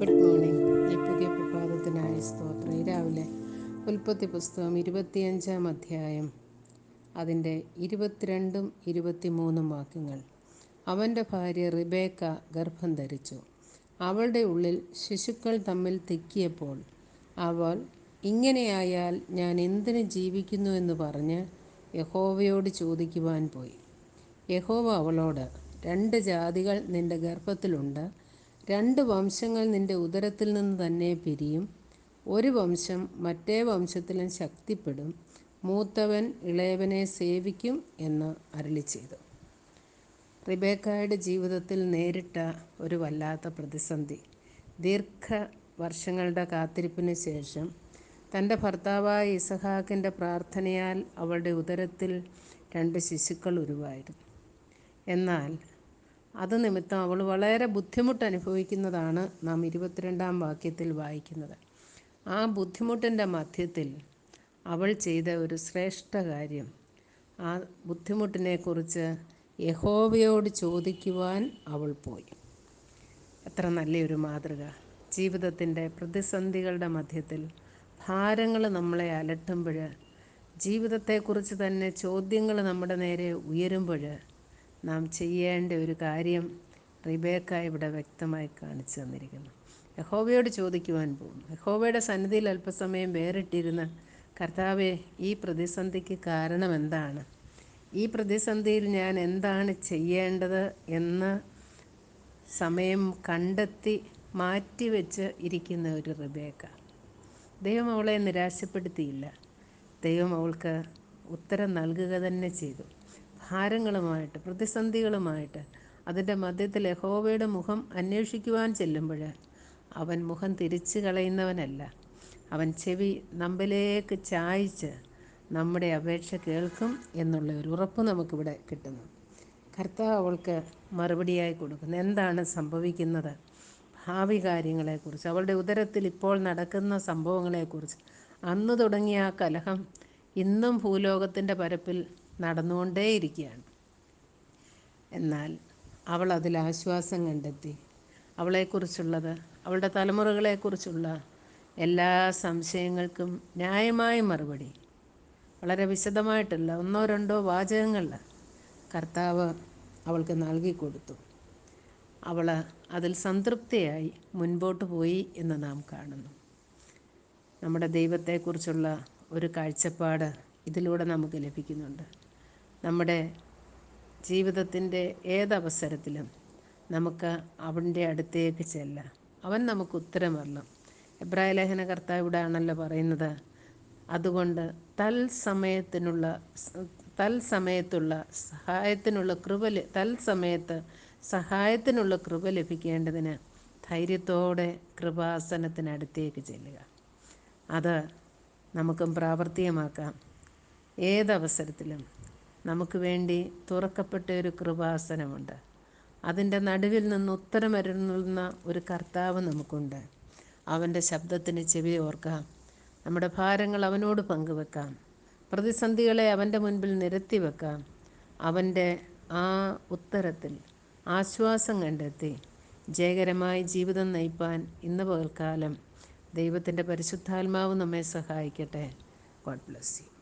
Good morning പുതിയ പ്രഭാതത്തിനായ സ്തോത്രം രാവിലെ ഉൽപ്പത്തി പുസ്തകം ഇരുപത്തിയഞ്ചാം അധ്യായം. അതിന്റെ ഇരുപത്തിരണ്ടും ഇരുപത്തിമൂന്നും വാക്യങ്ങൾ. അവന്റെ ഭാര്യ റിബേക്ക ഗർഭം ധരിച്ചു. അവളുടെ ഉള്ളിൽ ശിശുക്കൾ തമ്മിൽ തിക്കിയപ്പോൾ അവൾ ഇങ്ങനെയായാൽ ഞാൻ എന്തിന് ജീവിക്കുന്നു എന്ന് പറഞ്ഞ് യഹോവയോട് ചോദിക്കുവാൻ പോയി. യഹോവ അവളോട് രണ്ട് ജാതികൾ നിന്റെ ഗർഭത്തിലുണ്ട് രണ്ട് വംശങ്ങൾ നിന്റെ ഉദരത്തിൽ നിന്ന് തന്നെ പിരിയും. ഒരു വംശം മറ്റേ വംശത്തിലും ശക്തിപ്പെടും. മൂത്തവൻ ഇളയവനെ സേവിക്കും എന്ന് അരളി ചെയ്തു. റിബേക്കായുടെ ജീവിതത്തിൽ നേരിട്ട ഒരു വല്ലാത്ത പ്രതിസന്ധി. ദീർഘ വർഷങ്ങളുടെ കാത്തിരിപ്പിന് ശേഷം തന്റെ ഭർത്താവായ ഇസഹാക്കിന്റെ പ്രാർത്ഥനയാൽ അവളുടെ ഉദരത്തിൽ രണ്ട് ശിശുക്കൾ ഉരുവായിരുന്നു. എന്നാൽ അത് നിമിത്തം അവൾ വളരെ ബുദ്ധിമുട്ട് അനുഭവിക്കുന്നതാണ് നാം ഇരുപത്തിരണ്ടാം വാക്യത്തിൽ വായിക്കുന്നത്. ആ ബുദ്ധിമുട്ടിന്റെ മധ്യത്തിൽ അവൾ ചെയ്ത ഒരു ശ്രേഷ്ഠ കാര്യം. ആ ബുദ്ധിമുട്ടിനെക്കുറിച്ച് യഹോവയോട് ചോദിക്കുവാൻ അവൾ പോയി. എത്ര നല്ലൊരു മാതൃക. ജീവിതത്തിന്റെ പ്രതിസന്ധികളുടെ മധ്യത്തിൽ ഭാരങ്ങൾ നമ്മളെ അലട്ടുമ്പോൾ ജീവിതത്തെക്കുറിച്ച് തന്നെ ചോദ്യങ്ങൾ നമ്മുടെ നേരെ ഉയരുമ്പോൾ നാം ചെയ്യേണ്ട ഒരു കാര്യം റിബേക്ക ഇവിടെ വ്യക്തമായി കാണിച്ചു തന്നിരിക്കുന്നു. യഹോവയോട് ചോദിക്കുവാൻ പോകും യഹോവയുടെ സന്നിധിയിൽ അല്പസമയം വേറിട്ടിരുന്ന കർത്താവെ ഈ പ്രതിസന്ധിക്ക് കാരണം എന്താണ്? ഈ പ്രതിസന്ധിയിൽ ഞാൻ എന്താണ് ചെയ്യേണ്ടത് എന്ന് സമയം കണ്ടെത്തി മാറ്റിവെച്ച് ഇരിക്കുന്ന ഒരു റിബേക്ക. ദൈവം അവളെ നിരാശപ്പെടുത്തിയില്ല. ദൈവം അവൾക്ക് ഉത്തരം നൽകുക തന്നെ ചെയ്തു. ഭാരങ്ങളുമായിട്ട് പ്രതിസന്ധികളുമായിട്ട് അതിന്റെ മധ്യത്തിൽ യഹോവയുടെ മുഖം അന്വേഷിക്കുവാൻ ചെല്ലുമ്പോൾ അവൻ മുഖം തിരിച്ചു കളയുന്നവനല്ല. അവൻ ചെവി നമ്മിലേക്ക് ചായ്ച്ച് നമ്മുടെ അപേക്ഷ കേൾക്കും എന്നുള്ള ഒരു ഉറപ്പ് നമുക്കിവിടെ കിട്ടുന്നു. കർത്താവ് അവൾക്ക് മറുപടിയായി കൊടുക്കുന്നു. എന്താണ് സംഭവിക്കുന്നത്? ഭാവി കാര്യങ്ങളെക്കുറിച്ച് അവളുടെ ഉദരത്തിൽ ഇപ്പോൾ നടക്കുന്ന സംഭവങ്ങളെക്കുറിച്ച്. അന്ന് തുടങ്ങിയ ആ കലഹം ഇന്നും ഭൂലോകത്തിന്റെ പരപ്പിൽ നടന്നുകൊണ്ടേയിരിക്കുകയാണ്. എന്നാൽ അവൾ അതിൽ ആശ്വാസം കണ്ടെത്തി. അവളെക്കുറിച്ചുള്ളത് അവളുടെ തലമുറകളെക്കുറിച്ചുള്ള എല്ലാ സംശയങ്ങൾക്കും ന്യായമായ മറുപടി. വളരെ വിശദമായിട്ടുള്ള ഒന്നോ രണ്ടോ വാചകങ്ങൾ കർത്താവ് അവൾക്ക് നൽകി കൊടുത്തു അവൾ അതിൽ സംതൃപ്തിയായി മുൻപോട്ട് പോയി എന്ന് നാം കാണുന്നു. നമ്മുടെ ദൈവത്തെക്കുറിച്ചുള്ള ഒരു കാഴ്ചപ്പാട് ഇതിലൂടെ നമുക്ക് ലഭിക്കുന്നുണ്ട്. നമ്മുടെ ജീവിതത്തിന്റെ ഏതവസരത്തിലും നമുക്ക് അവന്റെ അടുത്തേക്ക് ചെല്ലാം. അവൻ നമുക്ക് ഉത്തരമറണം എബ്രായ ലേഖന കർത്താവ് ഇവിടെ ആണല്ലോ പറയുന്നത്. അതുകൊണ്ട് തൽസമയത്തിനുള്ള തൽസമയത്തുള്ള സഹായത്തിനുള്ള കൃപ തൽസമയത്ത് സഹായത്തിനുള്ള കൃപ ലഭിക്കേണ്ടതിന് ധൈര്യത്തോടെ കൃപാസനത്തിനടുത്തേക്ക് ചെല്ലുക. അത് നമുക്കും പ്രാവർത്തികമാക്കാം. ഏതവസരത്തിലും നമുക്ക് വേണ്ടി തുറക്കപ്പെട്ട ഒരു കൃപാസനമുണ്ട്. അതിന്റെ നടുവിൽ നിന്ന് ഉത്തരമരുന്ന ഒരു കർത്താവ് നമുക്കുണ്ട്. അവന്റെ ശബ്ദത്തിന് ചെവി ഓർക്കാം. നമ്മുടെ ഭാരങ്ങൾ അവനോട് പങ്കുവെക്കാം. പ്രതിസന്ധികളെ അവന്റെ മുൻപിൽ നിരത്തി വെക്കാം. അവന്റെ ആ ഉത്തരത്തിൽ ആശ്വാസം കണ്ടെത്തി. ജയകരമായി ജീവിതം നയിപ്പാൻ ഇന്ന് പകൽക്കാലം ദൈവത്തിന്റെ പരിശുദ്ധാത്മാവ് നമ്മെ സഹായിക്കട്ടെ. God bless you